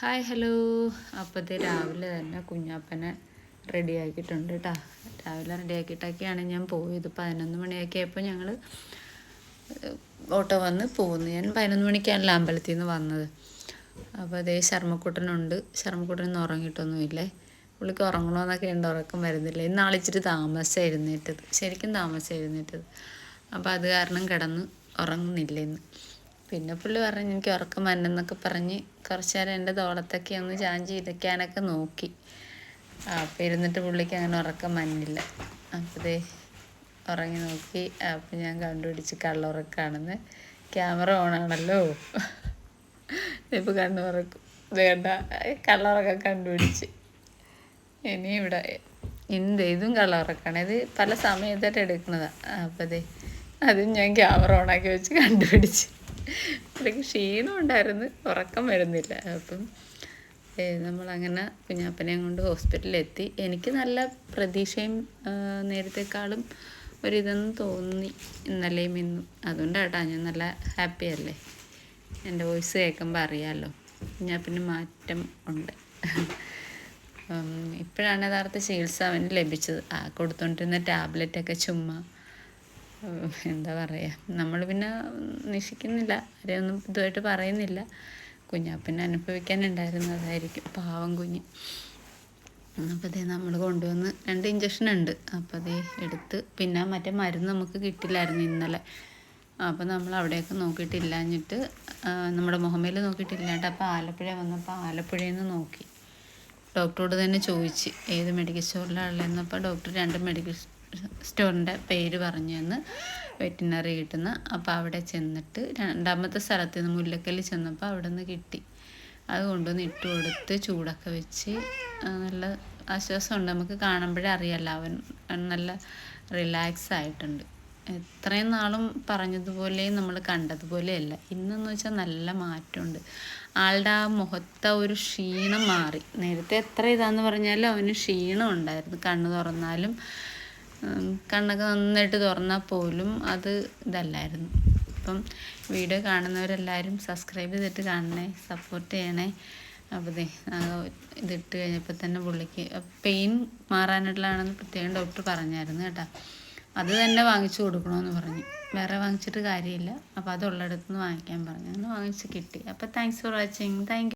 Hi hello അപ്പത്തെ രാവിലെ തന്നെ കുഞ്ഞാപ്പനെ റെഡി ആക്കിയിട്ടുണ്ട് കേട്ടോ രാവിലെ റെഡി ആക്കിയിട്ടൊക്കെയാണ് ഞാൻ പോയത്. പതിനൊന്ന് മണിയൊക്കെ ആയപ്പോൾ ഞങ്ങൾ ഓട്ടോ വന്ന് പോകുന്നു ഞാൻ പതിനൊന്ന് മണിക്കാണ് അമ്പലത്തിൽ നിന്ന് വന്നത്. അപ്പോൾ അതേ ശർമ്മക്കുട്ടനുണ്ട്. ശർമ്മക്കുട്ടനൊന്നും ഉറങ്ങിയിട്ടൊന്നുമില്ലേ? പുള്ളിക്ക് ഉറങ്ങണമെന്നൊക്കെ ഉണ്ട് ഉറക്കം വരുന്നില്ല. ഇന്നാൾ ഇച്ചിരി താമസം ശരിക്കും താമസം എഴുന്നേറ്റത്. അപ്പോൾ അത് കാരണം കിടന്ന് ഉറങ്ങുന്നില്ല ഇന്ന്. പിന്നെ പുള്ളി പറഞ്ഞു എനിക്ക് ഉറക്കം വന്നെന്നൊക്കെ പറഞ്ഞ് കുറച്ച് നേരം എന്റെ തോളത്തൊക്കെ ഒന്ന് ചാഞ്ചി ഇരിക്കാനൊക്കെ നോക്കി. അപ്പം ഇരുന്നിട്ട് പുള്ളിക്ക് അങ്ങനെ ഉറക്കം വന്നില്ല. അപ്പോഴേ ഉറങ്ങി നോക്കി. അപ്പം ഞാൻ കണ്ടുപിടിച്ച് കള്ളുറക്കാണെന്ന്. ക്യാമറ ഓണാണല്ലോ. ഇപ്പോൾ കണ്ണു ഉറക്കും ഇത് കള്ളുറക്കം കണ്ടുപിടിച്ച്. ഇനി ഇവിടെ എന്ത് ഇതും കള്ളുറക്കാണ്. ഇത് പല സമയത്തായിട്ട് എടുക്കുന്നതാണ് അപ്പം അതെ അതും ഞാൻ ക്യാമറ ഓണാക്കി വെച്ച് കണ്ടുപിടിച്ച്. അത്രയ്ക്ക് ക്ഷീണം ഉണ്ടായിരുന്നു. ഉറക്കം വരുന്നില്ല. അപ്പം നമ്മളങ്ങനെ കുഞ്ഞാപ്പനെയും കൊണ്ട് ഹോസ്പിറ്റലിലെത്തി. എനിക്ക് നല്ല പ്രതീക്ഷയും നേരത്തെക്കാളും ഒരിതെന്ന് തോന്നി ഇന്നലെയും ഇന്നും. അതുകൊണ്ടാട്ടാ ഞാൻ നല്ല ഹാപ്പി അല്ലേ എന്റെ വോയിസ് കേൾക്കുമ്പോൾ അറിയാമല്ലോ കുഞ്ഞാപ്പിന് മാറ്റം ഉണ്ട്. ഇപ്പോഴാണ് യഥാർത്ഥ ചികിത്സ അവന് ലഭിച്ചത്. ആ കൊടുത്തുകൊണ്ടിരുന്ന ടാബ്ലറ്റൊക്കെ ചുമ്മാ എന്താ പറയുക നമ്മൾ പിന്നെ നിഷിക്കുന്നില്ല ആരെയൊന്നും ഇതുമായിട്ട് പറയുന്നില്ല. കുഞ്ഞാപ്പിനെ അനുഭവിക്കാനുണ്ടായിരുന്നു അതായിരിക്കും പാവം കുഞ്ഞ്. അപ്പോൾ അതേ നമ്മൾ കൊണ്ടുവന്ന് രണ്ട് ഇഞ്ചക്ഷൻ ഉണ്ട്. അപ്പോൾ അതേ എടുത്ത് പിന്നെ മറ്റേ മരുന്ന് നമുക്ക് കിട്ടില്ലായിരുന്നു ഇന്നലെ. അപ്പോൾ നമ്മൾ അവിടെയൊക്കെ നോക്കിയിട്ടില്ലാഞ്ഞിട്ട് നമ്മുടെ മുഹമ്മയിൽ നോക്കിയിട്ടില്ലാണ്ട് അപ്പോൾ ആലപ്പുഴ വന്നപ്പോൾ ആലപ്പുഴയിൽ നിന്ന് നോക്കി. ഡോക്ടറോട് തന്നെ ചോദിച്ച് ഏത് മെഡിക്കൽ സ്റ്റോറിലാണ് ഉള്ളതെന്നപ്പോൾ ഡോക്ടർ രണ്ട് മെഡിക്കൽ സ്റ്റോറിന്റെ പേര് പറഞ്ഞു തന്ന് വെറ്റിനറി കിട്ടുന്ന. അപ്പോൾ അവിടെ ചെന്നിട്ട് രണ്ടാമത്തെ സ്ഥലത്ത് നിന്ന് മുല്ലക്കല്ലിൽ ചെന്നപ്പോൾ അവിടെ നിന്ന് കിട്ടി. അത് കൊണ്ടുവന്ന് ഇട്ട് കൊടുത്ത് ചൂടൊക്കെ വെച്ച് നല്ല ആശ്വാസമുണ്ട്. നമുക്ക് കാണുമ്പോഴേ അറിയാമല്ലോ അവൻ നല്ല റിലാക്സ് ആയിട്ടുണ്ട്. എത്രയും നാളും പറഞ്ഞതുപോലെയും നമ്മൾ കണ്ടതുപോലെയല്ല ഇന്നെന്ന് വെച്ചാൽ നല്ല മാറ്റമുണ്ട്. ആളുടെ ആ മുഖത്തെ ഒരു ക്ഷീണം മാറി. നേരത്തെ എത്ര ഇതാന്ന് പറഞ്ഞാലും അവന് ക്ഷീണം ഉണ്ടായിരുന്നു. കണ്ണ് തുറന്നാലും കണ്ണൊക്കെ നന്നായിട്ട് തുറന്നാൽ പോലും അത് ഇതല്ലായിരുന്നു. അപ്പം വീഡിയോ കാണുന്നവരെല്ലാവരും സബ്സ്ക്രൈബ് ചെയ്തിട്ട് കാണണേ സപ്പോർട്ട് ചെയ്യണേ. അപ്പോൾ ഇതിട്ട് കഴിഞ്ഞപ്പോൾ തന്നെ പുള്ളിക്ക് പെയിൻ മാറാനായിട്ടുള്ളതാണെന്ന് പ്രത്യേകം ഡോക്ടർ പറഞ്ഞായിരുന്നു കേട്ടോ. അത് തന്നെ വാങ്ങിച്ചു കൊടുക്കണമെന്ന് പറഞ്ഞു. വേറെ വാങ്ങിച്ചിട്ട് കാര്യമില്ല. അപ്പോൾ അതുള്ളിടത്തുനിന്ന് വാങ്ങിക്കാൻ പറഞ്ഞു. അങ്ങനെ വാങ്ങിച്ച് കിട്ടി. അപ്പോൾ താങ്ക്സ് ഫോർ വാച്ചിങ് താങ്ക്